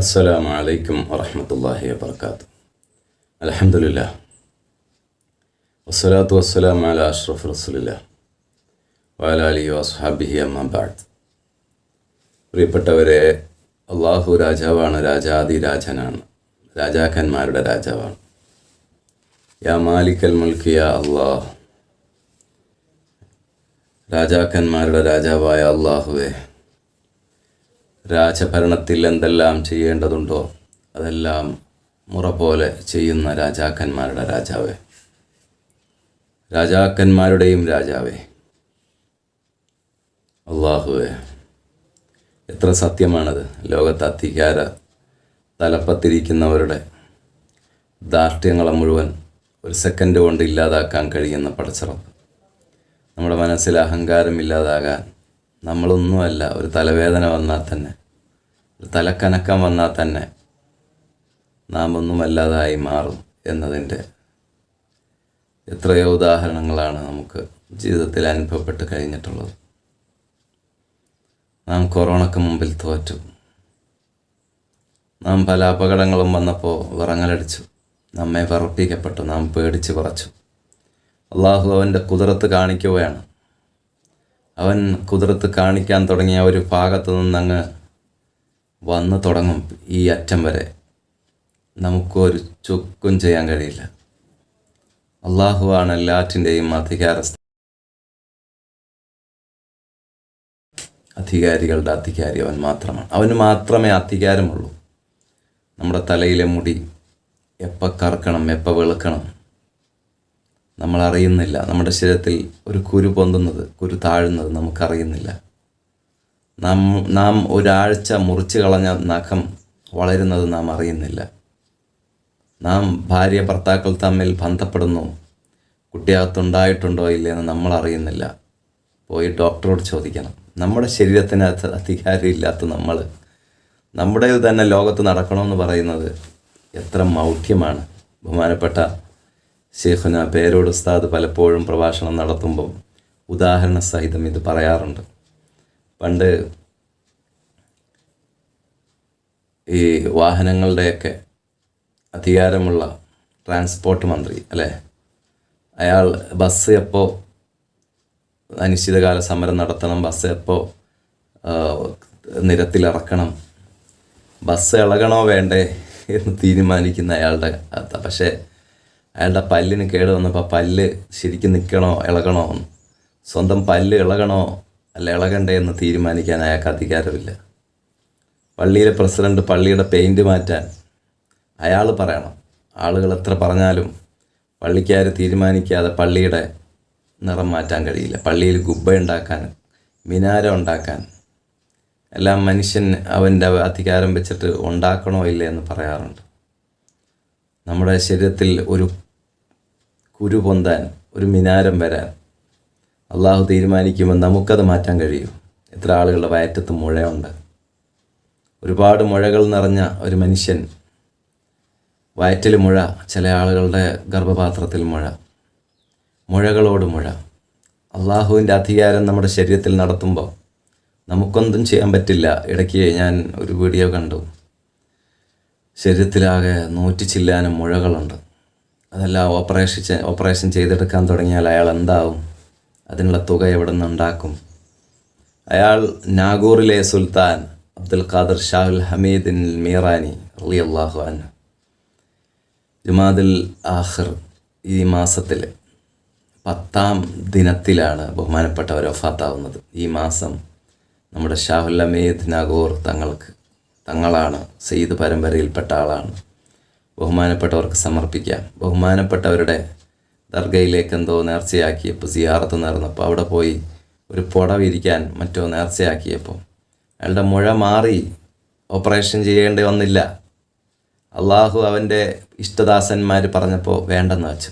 അസ്സലാമു അലൈക്കും വറഹമത്തല്ലാഹി വാബർക്കാത്തു അലഹമുല്ല വസ്സലാത്തു വസ്സലാം അല അഷ്റഫ് റസുലില്ല. വാല അലി വസ്ഹാബിഹി അമ്മബാദ് പ്രിയപ്പെട്ടവരെ അള്ളാഹു രാജാവാണ് രാജാദി രാജനാണ് രാജാക്കന്മാരുടെ രാജാവാണ്. യാ മാലിക്കൽ മുൽക്ക് യാ അള്ളാഹ് രാജാക്കന്മാരുടെ രാജാവായ അള്ളാഹുവേ രാജഭരണത്തിൽ എന്തെല്ലാം ചെയ്യേണ്ടതുണ്ടോ? അതെല്ലാം മുറ പോലെ ചെയ്യുന്ന രാജാക്കന്മാരുടെ രാജാവേ. രാജാക്കന്മാരുടെയും രാജാവേ. അള്ളാഹുവേ എത്ര സത്യമാണത്. ലോകത്ത് അധികാര തലപ്പത്തിരിക്കുന്നവരുടെ ദാർഢ്യങ്ങളെ മുഴുവൻ ഒരു സെക്കൻഡ് കൊണ്ട് ഇല്ലാതാക്കാൻ കഴിയുന്ന പടച്ചിറപ്പ് നമ്മുടെ മനസ്സിൽ അഹങ്കാരം ഇല്ലാതാകാൻ നമ്മളൊന്നുമല്ല ഒരു തലവേദന വന്നാൽ തന്നെ തലക്കനക്കം വന്നാൽ തന്നെ നാം ഒന്നുമല്ലാതായി മാറും എന്നതിന്റെ എത്രയോ ഉദാഹരണങ്ങളാണ് നമുക്ക് ജീവിതത്തിൽ അനുഭവപ്പെട്ട് കഴിഞ്ഞിട്ടുള്ളത്. നാം കൊറോണയ്ക്ക് മുമ്പിൽ തോറ്റു. നാം പല അപകടങ്ങളും വന്നപ്പോൾ വിറങ്ങലടിച്ചു. നമ്മെ വിറപ്പിക്കപ്പെട്ടു. നാം പേടിച്ച് പറച്ചു അള്ളാഹു അവന്റെ കുതിരത്ത് കാണിക്കുകയാണ്. അവൻ കുതിരത്ത് കാണിക്കാൻ തുടങ്ങിയ ഒരു ഭാഗത്ത് നിന്നങ്ങ് വന്നു തുടങ്ങും ഈ അറ്റം വരെ. നമുക്കൊരു ചുക്കും ചെയ്യാൻ കഴിയില്ല. അള്ളാഹുവാണ് എല്ലാറ്റിന്റെയും അധികാരസ്ഥ അധികാരികളുടെ അധികാരി. അവൻ മാത്രമാണ്. അവന് മാത്രമേ അധികാരമുള്ളൂ. നമ്മുടെ തലയിലെ മുടി എപ്പോൾ കറക്കണം എപ്പോൾ വെളുക്കണം നമ്മൾ അറിയുന്നില്ല നമ്മുടെ ശരീരത്തിൽ ഒരു കുരു പൊന്തുന്നത് കുരു താഴുന്നത് നമുക്കറിയുന്നില്ല. നാം നാം ഒരാഴ്ച മുറിച്ച് കളഞ്ഞ നഖം വളരുന്നത് നാം അറിയുന്നില്ല. നാം ഭാര്യ ഭർത്താക്കൾ തമ്മിൽ ബന്ധപ്പെടുന്നു. കുട്ടിയകത്തുണ്ടായിട്ടുണ്ടോ ഇല്ലയെന്ന് നമ്മൾ അറിയുന്നില്ല. പോയി ഡോക്ടറോട് ചോദിക്കണം. നമ്മുടെ ശരീരത്തിനകത്ത് അധികാരമില്ലാത്ത നമ്മൾ. നമ്മുടെ തന്നെ ലോകത്ത് നടക്കണമെന്ന് പറയുന്നത് എത്ര മൗഢ്യമാണ്. ബഹുമാനപ്പെട്ട ഷെയ്ഖുന പേരോട് ഉസ്താദ് പലപ്പോഴും പ്രഭാഷണം നടത്തുമ്പോൾ ഉദാഹരണ സഹിതം ഇത് പറയാറുണ്ട്. പണ്ട് ഈ വാഹനങ്ങളുടെയൊക്കെ അധികാരമുള്ള ട്രാൻസ്പോർട്ട് മന്ത്രി അല്ലേ? അയാൾ ബസ് എപ്പോൾ അനിശ്ചിതകാല സമരം നടത്തണം ബസ് എപ്പോൾ നിരത്തിലിറക്കണം ബസ് ഇളകണോ വേണ്ടേ എന്ന് തീരുമാനിക്കുന്ന അയാളുടെ പക്ഷേ അയാളുടെ പല്ലിന് കേട് വന്നപ്പോൾ പല്ല് ശരിക്കും നിൽക്കണോ ഇളകണോ? സ്വന്തം പല്ല് ഇളകണോ അല്ല ഇളകണ്ടേ എന്ന് തീരുമാനിക്കാൻ അയാൾക്ക് അധികാരമില്ല. പള്ളിയിലെ പ്രസിഡന്റ് പള്ളിയുടെ പെയിന്റ് മാറ്റാൻ അയാൾ പറയണം. ആളുകൾ എത്ര പറഞ്ഞാലും പള്ളിക്കാർ തീരുമാനിക്കാതെ പള്ളിയുടെ നിറം മാറ്റാൻ കഴിയില്ല. പള്ളിയിൽ ഗുബ്ബ ഉണ്ടാക്കാൻ മിനാരം ഉണ്ടാക്കാൻ എല്ലാം മനുഷ്യൻ അവന്റെ അധികാരം വെച്ചിട്ട് ഉണ്ടാക്കണോ ഇല്ലേ എന്ന് പറയാറുണ്ട്. നമ്മുടെ ശരീരത്തിൽ ഒരു കുരു പൊന്താൻ ഒരു മിനാരം വരാൻ അള്ളാഹു തീരുമാനിക്കുമ്പോൾ നമുക്കത് മാറ്റാൻ കഴിയും. എത്ര ആളുകളുടെ വയറ്റത്ത് മുഴയുണ്ട്. ഒരുപാട് മുഴകൾ നിറഞ്ഞ ഒരു മനുഷ്യൻ. വയറ്റിൽ മുഴ ചില ആളുകളുടെ ഗർഭപാത്രത്തിൽ മുഴ. മുഴകളോട് മുഴ. അള്ളാഹുവിന്റെ അധികാരം നമ്മുടെ ശരീരത്തിൽ നടത്തുമ്പോൾ നമുക്കൊന്നും ചെയ്യാൻ പറ്റില്ല. ഇടയ്ക്ക് ഞാൻ ഒരു വീഡിയോ കണ്ടു. ശരീരത്തിലാകെ നൂറ്റി ചില്ലാനും മുഴകളുണ്ട്. അതെല്ലാം ഓപ്പറേഷൻ ഓപ്പറേഷൻ ചെയ്തെടുക്കാൻ തുടങ്ങിയാൽ അയാൾ എന്താവും? അതിനുള്ള തുക എവിടെ നിന്ന് ഉണ്ടാക്കും? അയാൾ നാഗൂറിലെ സുൽത്താൻ. അബ്ദുൽ ഖാദർ ഷാഹുൽ ഹമീദിൻ മീറാനി അലി അള്ളാഹു അൻ ജുമാദുൽ ആഖിർ ഈ മാസത്തിൽ പത്താം ദിനത്തിലാണ് ബഹുമാനപ്പെട്ടവർ ഒഫാത്താവുന്നത് ഈ മാസം നമ്മുടെ ഷാഹുൽ ഹമീദ് നാഗോർ തങ്ങൾക്ക് തങ്ങളാണ് സെയ്ദ് പരമ്പരയിൽപ്പെട്ട ആളാണ്. ബഹുമാനപ്പെട്ടവർക്ക് സമർപ്പിക്കാം. ബഹുമാനപ്പെട്ടവരുടെ ദർഗയിലേക്ക് എന്തോ നേർച്ചയാക്കിയപ്പോൾ സിയാറത്ത് നേർന്നപ്പോൾ അവിടെ പോയി ഒരു പുടവിരിക്കാൻ മറ്റോ നേർച്ചയാക്കിയപ്പോൾ അയാളുടെ മുഴ മാറി ഓപ്പറേഷൻ ചെയ്യേണ്ടി വന്നില്ല. അള്ളാഹു അവന്റെ ഇഷ്ടദാസന്മാർ പറഞ്ഞപ്പോൾ വേണ്ടെന്ന് വെച്ചു.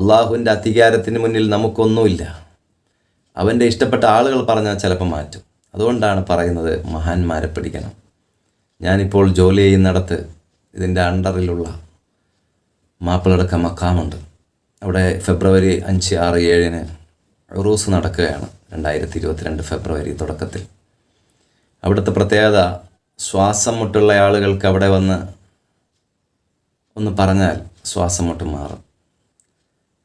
അള്ളാഹുവിന്റെ അധികാരത്തിന് മുന്നിൽ നമുക്കൊന്നുമില്ല. അവന്റെ ഇഷ്ടപ്പെട്ട ആളുകൾ പറഞ്ഞാൽ ചിലപ്പോൾ മാറ്റും. അതുകൊണ്ടാണ് പറയുന്നത് മഹാന്മാരെ പിടിക്കണം. ഞാനിപ്പോൾ ജോലി ചെയ്യുന്നിടത്ത് ഇതിന്റെ അണ്ടറിലുള്ള മാപ്പിളടക്ക മക്കാമുണ്ട്. അവിടെ ഫെബ്രുവരി അഞ്ച് ആറ് ഏഴിന് റൂസ് നടക്കുകയാണ്. രണ്ടായിരത്തി ഇരുപത്തിരണ്ട് ഫെബ്രുവരി തുടക്കത്തിൽ. അവിടുത്തെ പ്രത്യേകത ശ്വാസം മുട്ടുള്ള ആളുകൾക്ക് അവിടെ വന്ന് ഒന്ന് പറഞ്ഞാൽ ശ്വാസം മുട്ട് മാറും.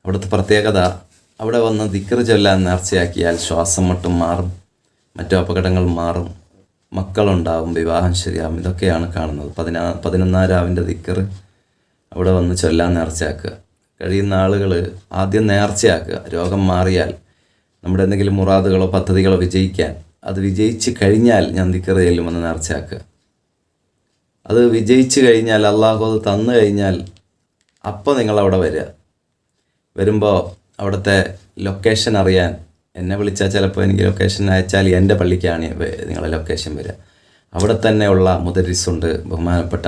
അവിടുത്തെ പ്രത്യേകത അവിടെ വന്ന് ദിക്കറ് ചൊല്ലാൻ നേർച്ചയാക്കിയാൽ ശ്വാസം മുട്ടും മാറും മറ്റു അപകടങ്ങൾ മാറും മക്കളുണ്ടാവും വിവാഹം ശരിയാവും. ഇതൊക്കെയാണ് കാണുന്നത്. പതിനാ പതിനൊന്നാം രാവിന്റെ ദിക്കറ് അവിടെ വന്ന് ചൊല്ലാൻ നേർച്ചയാക്കുക. കഴിയുന്ന ആളുകൾ ആദ്യം നേർച്ചയാക്കുക. രോഗം മാറിയാൽ നമ്മുടെ എന്തെങ്കിലും മുറാദുകളോ പദ്ധതികളോ വിജയിക്കാൻ അത് വിജയിച്ച് കഴിഞ്ഞാൽ ഞാൻ ദിക്കറ് ചെല്ലുമെന്ന് നേർച്ചയാക്കുക അത് വിജയിച്ച് കഴിഞ്ഞാൽ അള്ളാഹു അത് തന്നു കഴിഞ്ഞാൽ അപ്പോൾ നിങ്ങൾ അവിടെ വരിക വരുമ്പോൾ അവിടുത്തെ ലൊക്കേഷൻ അറിയാൻ എന്നെ വിളിച്ചാൽ ചിലപ്പോൾ എനിക്ക് ലൊക്കേഷൻ അയച്ചാൽ എന്റെ പള്ളിക്കാണ് നിങ്ങളെ ലൊക്കേഷൻ വരിക അവിടെ തന്നെയുള്ള മുദരിസുണ്ട് ബഹുമാനപ്പെട്ട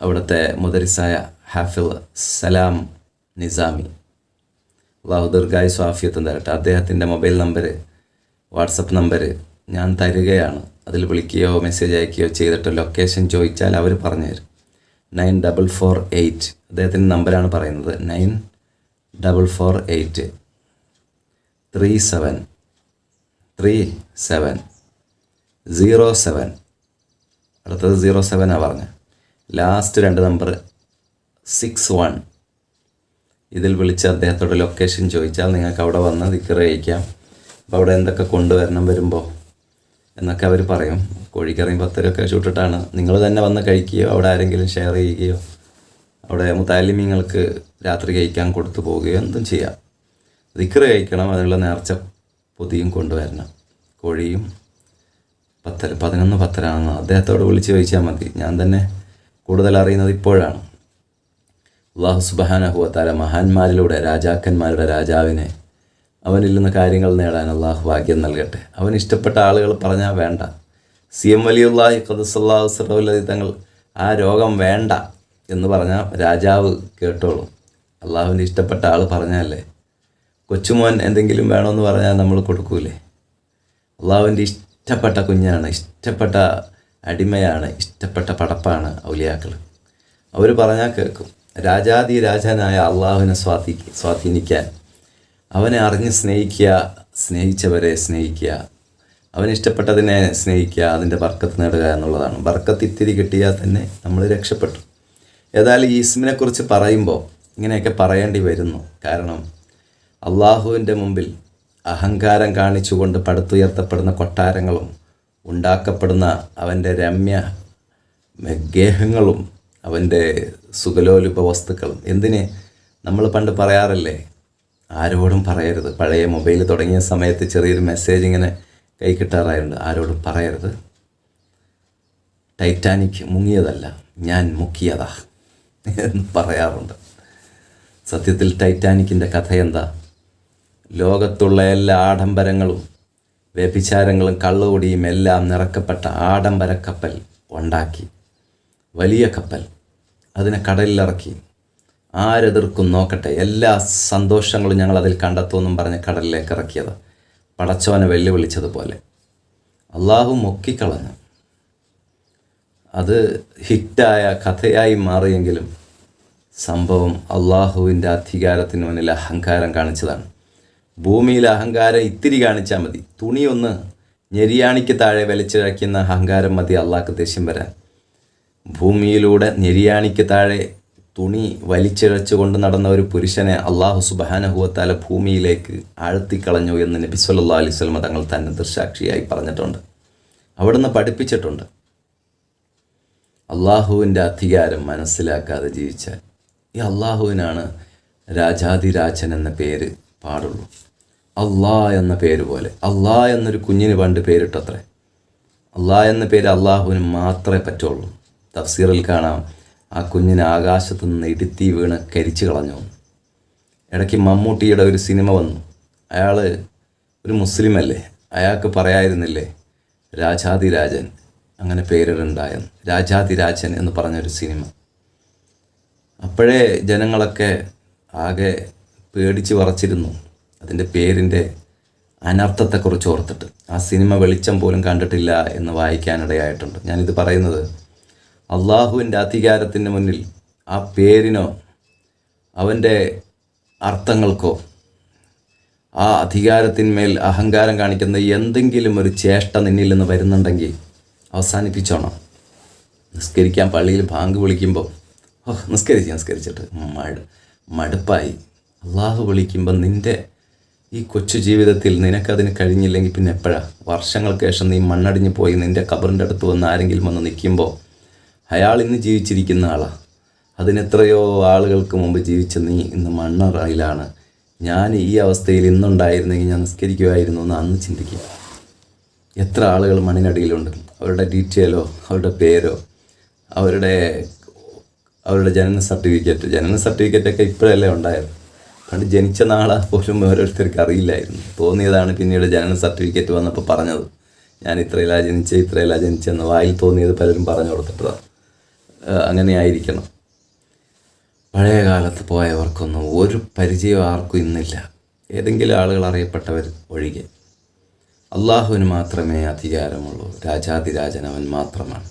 അവിടുത്തെ മുദരിസായ ഹാഫിൽ സലാം നിസാമി. അള്ളാഹു ദീർഘായുസ് സ്വാഫിയത്തും തരട്ടെ. അദ്ദേഹത്തിന്റെ മൊബൈൽ നമ്പർ വാട്സപ്പ് നമ്പർ ഞാൻ തരികയാണ്. അതിൽ വിളിക്കുകയോ മെസ്സേജ് അയക്കുകയോ ചെയ്തിട്ട് ലൊക്കേഷൻ ചോദിച്ചാൽ അവർ പറഞ്ഞു തരും. നയൻ ഡബിൾ ഫോർ എയ്റ്റ് അദ്ദേഹത്തിന്റെ നമ്പറാണ് പറയുന്നത്. Nine double four eight three seven three seven zero seven അടുത്തത് സീറോ സെവനാണ് പറഞ്ഞത്. ലാസ്റ്റ് രണ്ട് നമ്പർ സിക്സ് വൺ ഇതിൽ വിളിച്ച് അദ്ദേഹത്തോട് ലൊക്കേഷൻ ചോദിച്ചാൽ നിങ്ങൾക്ക് അവിടെ വന്ന് ദിക്കറ് കഴിക്കാം അപ്പോൾ അവിടെ എന്തൊക്കെ കൊണ്ടുവരണം വരുമ്പോൾ എന്നൊക്കെ അവർ പറയും. കോഴിക്കറിയും പത്തരൊക്കെ ചുട്ടിട്ടാണ്. നിങ്ങൾ തന്നെ വന്ന് കഴിക്കുകയോ അവിടെ ആരെങ്കിലും ഷെയർ ചെയ്യുകയോ അവിടെ മുത്താലിമീങ്ങൾക്ക് രാത്രി കഴിക്കാൻ കൊടുത്തു പോവുകയോ എന്തും ചെയ്യാം. ദിക്കറ് കഴിക്കണം അതിനുള്ള നേർച്ച പൊതിയും കൊണ്ടുവരണം. കോഴിയും പത്തര പതിനൊന്ന് പത്തരാണെന്ന് അദ്ദേഹത്തോട് വിളിച്ച് ചോദിച്ചാൽ മതി. ഞാൻ തന്നെ കൂടുതൽ അറിയുന്നത് ഇപ്പോഴാണ്. അള്ളാഹു സുബാനഹുവത്താല മഹാന്മാരിലൂടെ രാജാക്കന്മാരുടെ രാജാവിനെ അവനിൽ നിന്ന് കാര്യങ്ങൾ നേടാൻ അള്ളാഹു ഭാഗ്യം നൽകട്ടെ. അവൻ ഇഷ്ടപ്പെട്ട ആളുകൾ പറഞ്ഞാൽ വേണ്ട. സി എം വലിയുള്ളാഹി ഖദസല്ലാഹു സർവല്ലി തങ്ങൾ ആ രോഗം വേണ്ട എന്ന് പറഞ്ഞാൽ രാജാവ് കേട്ടോളും. അള്ളാഹുവിന്റെ ഇഷ്ടപ്പെട്ട ആൾ പറഞ്ഞാലേ കൊച്ചുമോൻ എന്തെങ്കിലും വേണമെന്ന് പറഞ്ഞാൽ നമ്മൾ കൊടുക്കൂലേ? അള്ളാഹുവിന്റെ ഇഷ്ടപ്പെട്ട കുഞ്ഞാണ് ഇഷ്ടപ്പെട്ട അടിമയാണ് ഇഷ്ടപ്പെട്ട പടപ്പാണ് ഔലിയാക്കൾ. അവർ പറഞ്ഞാൽ കേൾക്കും. രാജാതി രാജാനായ അള്ളാഹുവിനെ സ്വാധീ സ്വാധീനിക്കാൻ അവനെ അറിഞ്ഞ് സ്നേഹിക്കുക സ്നേഹിച്ചവരെ സ്നേഹിക്കുക. അവന് ഇഷ്ടപ്പെട്ടതിനെ സ്നേഹിക്കുക അതിന്റെ ബർക്കത്ത് നേടുക എന്നുള്ളതാണ്. ബർക്കത്ത് ഇത്തിരി കിട്ടിയാൽ തന്നെ നമ്മൾ രക്ഷപ്പെട്ടു. ഏതായാലും ഈസ്മിനെക്കുറിച്ച് പറയുമ്പോൾ ഇങ്ങനെയൊക്കെ പറയേണ്ടി വരുന്നു. കാരണം അള്ളാഹുവിന്റെ മുമ്പിൽ അഹങ്കാരം കാണിച്ചുകൊണ്ട് പടുത്തുയർത്തപ്പെടുന്ന കൊട്ടാരങ്ങളും ഉണ്ടാക്കപ്പെടുന്ന അവന്റെ രമ്യ ഗേഹങ്ങളും അവന്റെ സുഖലോലുപ വസ്തുക്കളും എന്തിന് നമ്മൾ പണ്ട് പറയാറില്ലേ? ആരോടും പറയരുത്. പഴയ മൊബൈൽ തുടങ്ങിയ സമയത്ത് ചെറിയൊരു മെസ്സേജ് ഇങ്ങനെ കൈ കിട്ടാറായുണ്ട്. ആരോടും പറയരുത്. ടൈറ്റാനിക് മുങ്ങിയതല്ല ഞാൻ മുക്കിയതാ എന്ന് പറയാറുണ്ട്. സത്യത്തിൽ ടൈറ്റാനിക്കിന്റെ കഥ എന്താ ലോകത്തുള്ള എല്ലാ ആഡംബരങ്ങളും വ്യഭിചാരങ്ങളും കള്ളുകൂടിയും എല്ലാം നിറക്കപ്പെട്ട ആഡംബര കപ്പൽ ഉണ്ടാക്കി. വലിയ കപ്പൽ. അതിനെ കടലിലിറക്കി. ആരെതിർക്കും നോക്കട്ടെ. എല്ലാ സന്തോഷങ്ങളും ഞങ്ങൾ അതിൽ കണ്ടെത്തുമെന്നും പറഞ്ഞ് കടലിലേക്ക് ഇറക്കിയത്. പടച്ചവനെ വെല്ലുവിളിച്ചതുപോലെ. അള്ളാഹു മുക്കിക്കളഞ്ഞു. അത് ഹിറ്റായ കഥയായി മാറിയെങ്കിലും സംഭവം അള്ളാഹുവിന്റെ അധികാരത്തിന് മുന്നിൽ അഹങ്കാരം കാണിച്ചതാണ്. ഭൂമിയിൽ അഹങ്കാരം ഇത്തിരി കാണിച്ചാൽ മതി. തുണിയൊന്ന് ഞെരിയാണിക്ക് താഴെ വലിച്ചിഴക്കുന്ന അഹങ്കാരം മതി അള്ളാഹ്ക്ക് ദേഷ്യം വരാൻ. ഭൂമിയിലൂടെ ഞെരിയാണിക്ക് താഴെ തുണി വലിച്ചിഴച്ചു കൊണ്ട് നടന്ന ഒരു പുരുഷനെ അള്ളാഹു സുബാനഹുവത്താല ഭൂമിയിലേക്ക് ആഴ്ത്തിക്കളഞ്ഞു എന്ന് നബി സല്ലാ അലൈഹി തങ്ങൾ തന്നെ ദൃശാക്ഷിയായി പറഞ്ഞിട്ടുണ്ട്. അവിടുന്ന് പഠിപ്പിച്ചിട്ടുണ്ട്. അള്ളാഹുവിന്റെ അധികാരം മനസ്സിലാക്കാതെ ജീവിച്ചാൽ ഈ അള്ളാഹുവിനാണ് രാജാതിരാജൻ എന്ന പേര് പാടുള്ളൂ. അള്ളാ എന്ന പേര് പോലെ. അള്ളാ എന്നൊരു കുഞ്ഞിന് പണ്ട് പേരിട്ടത്രേ. അള്ളാ എന്ന പേര് അള്ളാഹുവിന് മാത്രമേ പറ്റുള്ളൂ. തഫ്സീറിൽ കാണാം. ആ കുഞ്ഞിനെ ആകാശത്ത് നിന്ന് ഇടുത്തി വീണ് കരിച്ചു കളഞ്ഞു. ഇടയ്ക്ക് മമ്മൂട്ടിയുടെ ഒരു സിനിമ വന്നു. അയാൾ ഒരു മുസ്ലിമല്ലേ? അയാൾക്ക് പറയായിരുന്നില്ലേ രാജാതിരാജൻ അങ്ങനെ പേരിടുണ്ടായെന്ന് രാജാതിരാജൻ എന്ന് പറഞ്ഞൊരു സിനിമ. അപ്പോഴേ ജനങ്ങളൊക്കെ ആകെ പേടിച്ച് വറച്ചിരുന്നു. അതിന്റെ പേരിന്റെ അനർത്ഥത്തെക്കുറിച്ച് ഓർത്തിട്ട്. ആ സിനിമ വെളിച്ചം പോലും കണ്ടിട്ടില്ല എന്ന് വായിക്കാനിടയായിട്ടുണ്ട്. ഞാനിത് പറയുന്നത് അള്ളാഹുവിന്റെ അധികാരത്തിന് മുന്നിൽ ആ പേരിനോ അവന്റെ അർത്ഥങ്ങൾക്കോ ആ അധികാരത്തിന്മേൽ അഹങ്കാരം കാണിക്കുന്ന എന്തെങ്കിലും ഒരു ചേഷ്ട നിന്നിൽ നിന്ന് വരുന്നുണ്ടെങ്കിൽ അവസാനിപ്പിച്ചോണം. നിസ്കരിക്കാൻ പള്ളിയിൽ ബാങ്ക് വിളിക്കുമ്പോൾ ഓ നിസ്കരിച്ച് നിസ്കരിച്ചിട്ട്. മഴ മടുപ്പായി. അള്ളാഹു വിളിക്കുമ്പോൾ നിന്റെ ഈ കൊച്ചു ജീവിതത്തിൽ നിനക്കതിന് കഴിഞ്ഞില്ലെങ്കിൽ പിന്നെ എപ്പോഴാണ് വർഷങ്ങൾക്ക് ശേഷം നീ മണ്ണടിഞ്ഞ് പോയി നിന്റെ കബറിന്റെ അടുത്ത് വന്ന് ആരെങ്കിലും വന്ന് നിൽക്കുമ്പോൾ അയാൾ ഇന്ന് ജീവിച്ചിരിക്കുന്ന ആളാണ് അതിനെത്രയോ ആളുകൾക്ക് മുമ്പ് ജീവിച്ച നീ ഇന്ന് മണ്ണറയിലാണ് ഞാൻ ഈ അവസ്ഥയിൽ ഇന്നുണ്ടായിരുന്നെങ്കിൽ ഞാൻ നിസ്കരിക്കുമായിരുന്നു എന്ന് അന്ന് ചിന്തിക്കുക എത്ര ആളുകൾ മണ്ണിനടിയിലുണ്ട്. അവരുടെ ഡീറ്റെയിലോ അവരുടെ പേരോ അവരുടെ അവരുടെ ജനന സർട്ടിഫിക്കറ്റ്. ജനന സർട്ടിഫിക്കറ്റൊക്കെ ഇപ്പോഴല്ലേ ഉണ്ടായത്. പണ്ട് ജനിച്ച നാളെ പോലും ഓരോരുത്തർക്ക് അറിയില്ലായിരുന്നു. തോന്നിയതാണ് പിന്നീട് ജനന സർട്ടിഫിക്കറ്റ് വന്നപ്പോൾ പറഞ്ഞത്. ഞാൻ ഇത്രയിലാ ജനിച്ച ഇത്രയിലാ ജനിച്ചെന്ന് വായിൽ തോന്നിയത് പലരും പറഞ്ഞു കൊടുത്തിട്ടതാണ് അങ്ങനെ ആയിരിക്കണം പഴയ കാലത്ത് പോയവർക്കൊന്നും ഒരു പരിചയം ആർക്കും ഇന്നില്ല. ഏതെങ്കിലും ആളുകൾ അറിയപ്പെട്ടവർ ഒഴികെ. അള്ളാഹുവിന് മാത്രമേ അധികാരമുള്ളൂ. രാജാതിരാജൻ അവൻ മാത്രമാണ്.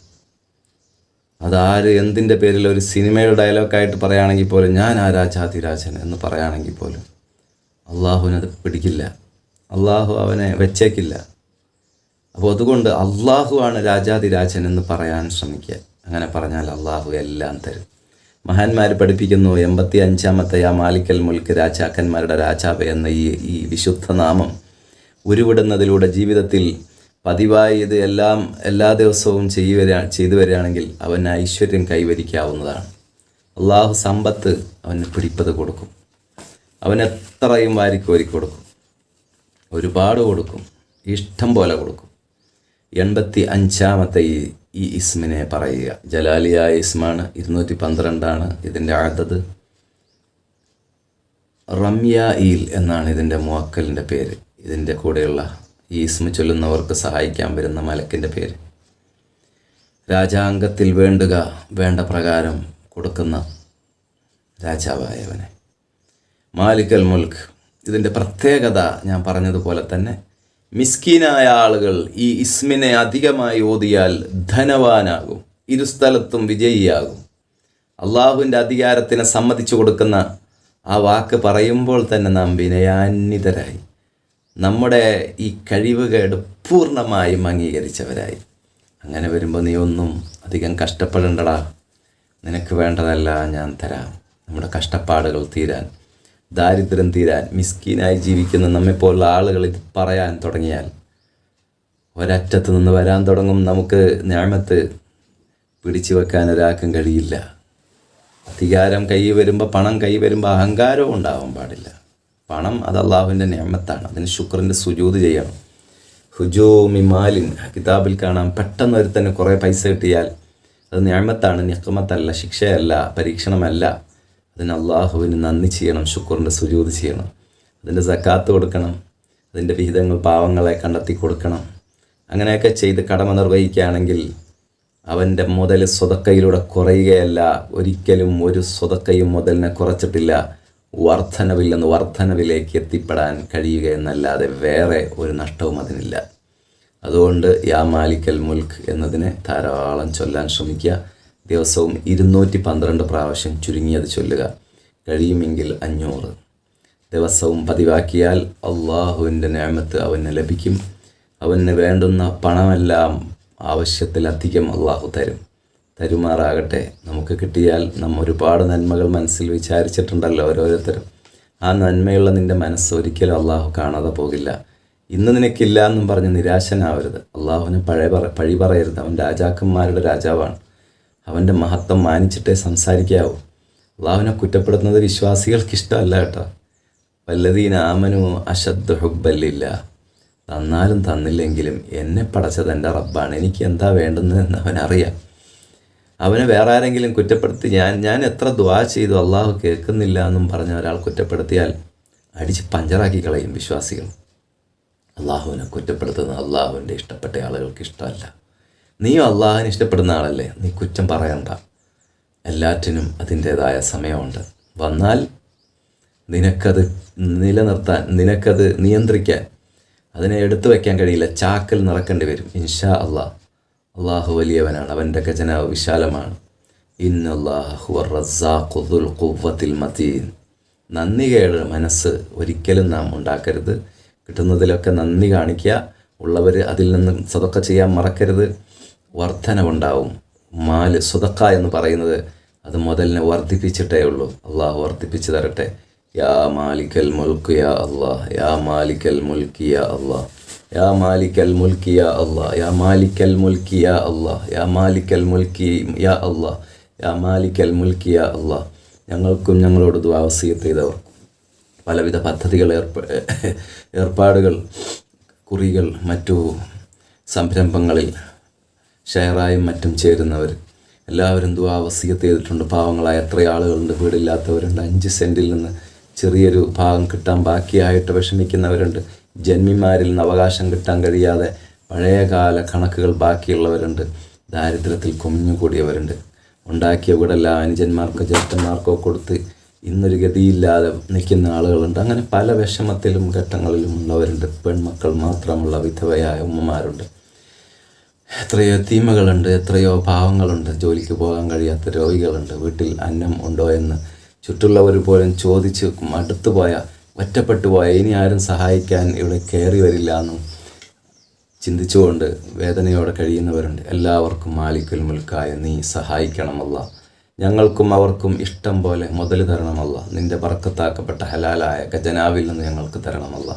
അതാര് എന്തിന്റെ പേരിൽ ഒരു സിനിമയുടെ ഡയലോഗായിട്ട് പറയുകയാണെങ്കിൽ പോലും ഞാൻ ആ രാജാതിരാജൻ എന്ന് പറയുകയാണെങ്കിൽ പോലും അള്ളാഹുവിനത് പിടിക്കില്ല. അള്ളാഹു അവനെ വെച്ചേക്കില്ല. അപ്പോൾ അതുകൊണ്ട് അള്ളാഹുവാണ് രാജാതിരാജൻ എന്ന് പറയാൻ ശ്രമിക്കുക. അങ്ങനെ പറഞ്ഞാൽ അള്ളാഹു എല്ലാം തരും. മഹാന്മാർ പഠിപ്പിക്കുന്നു എൺപത്തി അഞ്ചാമത്തെ ആ മാലിക്കൽ മുൽക്ക് രാജാക്കന്മാരുടെ രാജാവ് എന്ന ഈ ഈ വിശുദ്ധ നാമം ഉരുവിടുന്നതിലൂടെ ജീവിതത്തിൽ പതിവായി ഇത് എല്ലാം എല്ലാ ദിവസവും ചെയ്തു വരിക ചെയ്തു വരികയാണെങ്കിൽ അവൻ ഐശ്വര്യം കൈവരിക്കാവുന്നതാണ്. അള്ളാഹു സമ്പത്ത് അവന് പിടിപ്പത് കൊടുക്കും. അവൻ എത്രയും വാരിക്കോരി കൊടുക്കും ഒരുപാട് കൊടുക്കും. ഇഷ്ടം പോലെ കൊടുക്കും. എൺപത്തി അഞ്ചാമത്തെ ഈ ഇസ്മിനെ പറയുക. ജലാലിയായ ഇസ്മാണ് ഇരുന്നൂറ്റി പന്ത്രണ്ടാണ് ഇതിന്റെ റമ്യ ഈൽ എന്നാണ് ഇതിന്റെ മുവക്കലിന്റെ പേര്. ഇതിന്റെ കൂടെയുള്ള ഈ ഇസ്മ ചൊല്ലുന്നവർക്ക് സഹായിക്കാൻ വരുന്ന മലക്കിന്റെ പേര്. രാജാംഗത്തിൽ വേണ്ടുക വേണ്ട പ്രകാരം കൊടുക്കുന്ന രാജാവായവനെ. മാലിക്കൽ മുൽക്ക്. ഇതിന്റെ പ്രത്യേകത ഞാൻ പറഞ്ഞതുപോലെ തന്നെ മിസ്കീനായ ആളുകൾ ഈ ഇസ്മിനെ അധികമായി ഓതിയാൽ ധനവാനാകും. ഇരു സ്ഥലത്തും വിജയിയാകും. അള്ളാഹുവിന്റെ അധികാരത്തിന് സമ്മതിച്ചു കൊടുക്കുന്ന ആ വാക്ക് പറയുമ്പോൾ തന്നെ നാം വിനയാന്വിതരായി. നമ്മുടെ ഈ കഴിവുകേട് പൂർണമായും അംഗീകരിച്ചവരായി. അങ്ങനെ വരുമ്പോൾ നീ ഒന്നും അധികം കഷ്ടപ്പെടേണ്ടടാ. നിനക്ക് വേണ്ടതല്ല ഞാൻ തരാം. നമ്മുടെ കഷ്ടപ്പാടുകൾ തീരാൻ. ദാരിദ്ര്യം തീരാൻ മിസ്കീനായി ജീവിക്കുന്ന നമ്മെപ്പോലുള്ള ആളുകൾ ഇത് പറയാൻ തുടങ്ങിയാൽ ഒരറ്റത്ത് നിന്ന് വരാൻ തുടങ്ങും നമുക്ക് ഞാമത്ത് പിടിച്ചു വെക്കാൻ ഒരാൾക്കും കഴിയില്ല. അധികാരം കൈ വരുമ്പോൾ പണം കൈ വരുമ്പോൾ അഹങ്കാരവും ഉണ്ടാവാൻ പാടില്ല. പണം അത് അള്ളാഹുവിന്റെ ഞാമത്താണ്. അതിന് ശുക്രന്റെ സുജൂത് ചെയ്യണം. ഹുജോ മിമാലിൻ കിതാബിൽ കാണാം. പെട്ടെന്ന് ഒരുത്തന്നെ കുറേ പൈസ കിട്ടിയാൽ അത് ഞാമത്താണ്. ഞക്കമത്തല്ല ശിക്ഷയല്ല പരീക്ഷണമല്ല. അതിന് അള്ളാഹുവിന് നന്ദി ചെയ്യണം ശുക്രന്റെ സുജൂത് ചെയ്യണം. അതിന്റെ സക്കാത്ത് കൊടുക്കണം അതിന്റെ വിഹിതങ്ങൾ പാവങ്ങളെ കണ്ടെത്തി കൊടുക്കണം. അങ്ങനെയൊക്കെ ചെയ്ത് കടമ നിർവഹിക്കുകയാണെങ്കിൽ അവന്റെ മുതൽ സ്വതക്കയിലൂടെ കുറയുകയല്ല ഒരിക്കലും ഒരു സ്വതക്കയും മുതലിനെ കുറച്ചിട്ടില്ല വർധനവില്ലെന്ന് വർധനവിലേക്ക് എത്തിപ്പെടാൻ കഴിയുക എന്നല്ലാതെ വേറെ ഒരു നഷ്ടവും അതിനില്ല. അതുകൊണ്ട് യാ മാലിക്കൽ മുൽക്ക് എന്നതിനെ ധാരാളം ചൊല്ലാൻ ശ്രമിക്കുക. ദിവസവും ഇരുന്നൂറ്റി പന്ത്രണ്ട് പ്രാവശ്യം ചുരുങ്ങിയത് ചൊല്ലുക. കഴിയുമെങ്കിൽ അഞ്ഞൂറ്. ദിവസവും പതിവാക്കിയാൽ അള്ളാഹുവിന്റെ നേമത്ത് അവന് ലഭിക്കും. അവന് വേണ്ടുന്ന പണമെല്ലാം ആവശ്യത്തിലധികം അള്ളാഹു തരും. തരുമാറാകട്ടെ. നമുക്ക് കിട്ടിയാൽ നാം ഒരുപാട് നന്മകൾ മനസ്സിൽ വിചാരിച്ചിട്ടുണ്ടല്ലോ ഓരോരുത്തരും. ആ നന്മയുള്ള നിന്റെ മനസ്സ് ഒരിക്കലും അള്ളാഹു കാണാതെ പോകില്ല. ഇന്ന് നിനക്കില്ല എന്നും പറഞ്ഞ് നിരാശനാവരുത്. അള്ളാഹുവിന് പഴയ പഴി പറയരുത്. അവൻ രാജാക്കന്മാരുടെ രാജാവാണ്. അവന്റെ മഹത്വം മാനിച്ചിട്ടേ സംസാരിക്കാവൂ. അള്ളാഹുവിനെ കുറ്റപ്പെടുത്തുന്നത് വിശ്വാസികൾക്ക് ഇഷ്ടമല്ല കേട്ടോ. വല്ലതീൻ ആമനു അശദ് ഹുബല്ലില്ല തന്നാലും തന്നില്ലെങ്കിലും എന്നെ പടച്ചത് എന്റെ റബ്ബാണ്. എനിക്ക് എന്താ വേണ്ടുന്നതെന്ന് അവനറിയാം. അവനെ വേറെ ആരെങ്കിലും കുറ്റപ്പെടുത്തി ഞാൻ ഞാൻ എത്ര ദ്വാ ചെയ്തു അള്ളാഹു കേൾക്കുന്നില്ല എന്നും പറഞ്ഞ ഒരാൾ കുറ്റപ്പെടുത്തിയാൽ അടിച്ച് പഞ്ചറാക്കി കളയും വിശ്വാസികൾ. അള്ളാഹുവിനെ കുറ്റപ്പെടുത്തുന്നത് അള്ളാഹുവിന്റെ ഇഷ്ടപ്പെട്ട ആളുകൾക്ക് ഇഷ്ടമല്ല. നീയും അള്ളാഹുവിനെ ഇഷ്ടപ്പെടുന്ന ആളല്ലേ? നീ കുറ്റം പറയണ്ട. എല്ലാറ്റിനും അതിന്റേതായ സമയമുണ്ട്. വന്നാൽ നിനക്കത് നിലനിർത്താൻ നിനക്കത് നിയന്ത്രിക്കാൻ അതിനെ എടുത്തു വയ്ക്കാൻ കഴിയില്ല. ചാക്കൽ നിറക്കേണ്ടി വരും. ഇൻഷാ അള്ളാഹ്. അള്ളാഹു വലിയവനാണ്. അവന്റെ ഖജനാവ് വിശാലമാണ്. മതീൻ. നന്ദികേട് മനസ്സ് ഒരിക്കലും നാം ഉണ്ടാക്കരുത്. കിട്ടുന്നതിലൊക്കെ നന്ദി കാണിക്കുക. ഉള്ളവർ അതിൽ നിന്നും സതൊക്കെ ചെയ്യാൻ മറക്കരുത്. വർധനവുണ്ടാവും. മാൽ സുതക്ക എന്ന് പറയുന്നത് അത് മുതലിനെ വർദ്ധിപ്പിച്ചിട്ടേ ഉള്ളൂ. അള്ളാഹു വർദ്ധിപ്പിച്ചു തരട്ടെ. യാ മാലിക്കൽ മുൽക്ക് യാ അള്ളാഹ് യാ മാലിക്കൽ മുൽക്ക് യാ അള്ളാഹ് യാ മാലിക്കൽ മുൽക്ക് യാ അള്ളാഹ് യാ മാലിക്കൽ മുൽക്ക് യാ അള്ളാഹ് യാ മാലിക്കൽ മുൽക്ക് യാ അള്ളാഹ് യാ മാലിക്കൽ മുൽക്ക് യാ അള്ളാഹ് ഞങ്ങൾക്കും ഞങ്ങളോട് ദ്വാവസീയത്ത് ചെയ്തവർ പലവിധ പദ്ധതികൾ ഏർപ്പ ഏർപ്പാടുകൾ കുറികൾ മറ്റു സംരംഭങ്ങളിൽ ഷെയറായും മറ്റും ചേരുന്നവർ. എല്ലാവരും ദുആ വസീയത്ത് ചെയ്തിട്ടുണ്ട്. പാവങ്ങളായ എത്ര ആളുകളുണ്ട്. വീടില്ലാത്തവരുണ്ട്. അഞ്ച് സെന്റിൽ നിന്ന് ചെറിയൊരു ഭാഗം കിട്ടാൻ ബാക്കിയായിട്ട് വിഷമിക്കുന്നവരുണ്ട്. ജന്മിമാരിൽ നിന്ന് അവകാശം കിട്ടാൻ കഴിയാതെ പഴയകാല കണക്കുകൾ ബാക്കിയുള്ളവരുണ്ട്. ദാരിദ്ര്യത്തിൽ കുമിഞ്ഞുകൂടിയവരുണ്ട് ഉണ്ടാക്കിയ വീടെല്ലാം അനുജന്മാർക്കോ ജ്യേഷ്ഠന്മാർക്കോ കൊടുത്ത് ഇന്നൊരു ഗതിയില്ലാതെ നിൽക്കുന്ന ആളുകളുണ്ട്. അങ്ങനെ പല വിഷമത്തിലും ഘട്ടങ്ങളിലും ഉള്ളവരുണ്ട്. പെൺമക്കൾ മാത്രമുള്ള വിധവയായ ഉമ്മമാരുണ്ട്. എത്രയോ തീമകളുണ്ട് എത്രയോ പാവങ്ങളുണ്ട് ജോലിക്ക് പോകാൻ കഴിയാത്ത രോഗികളുണ്ട് വീട്ടിൽ അന്നം ഉണ്ടോ എന്ന് ചുറ്റുള്ളവർ പോലും ചോദിച്ച് മടുത്തു പോയ ഒറ്റപ്പെട്ടു പോയ ഇനി ആരും സഹായിക്കാൻ ഇവിടെ കയറി വരില്ല എന്നും ചിന്തിച്ചുകൊണ്ട് വേദനയോടെ കഴിയുന്നവരുണ്ട്. എല്ലാവർക്കും മാലിക്കുൽ മുൽക്കായ നീ സഹായിക്കണമല്ല ഞങ്ങൾക്കും അവർക്കും ഇഷ്ടം പോലെ മുതൽ തരണമല്ല നിന്റെ ബർക്കത്താക്കപ്പെട്ട ഹലാലായ ഖജനാവിൽ നിന്ന് ഞങ്ങൾക്ക് തരണമല്ല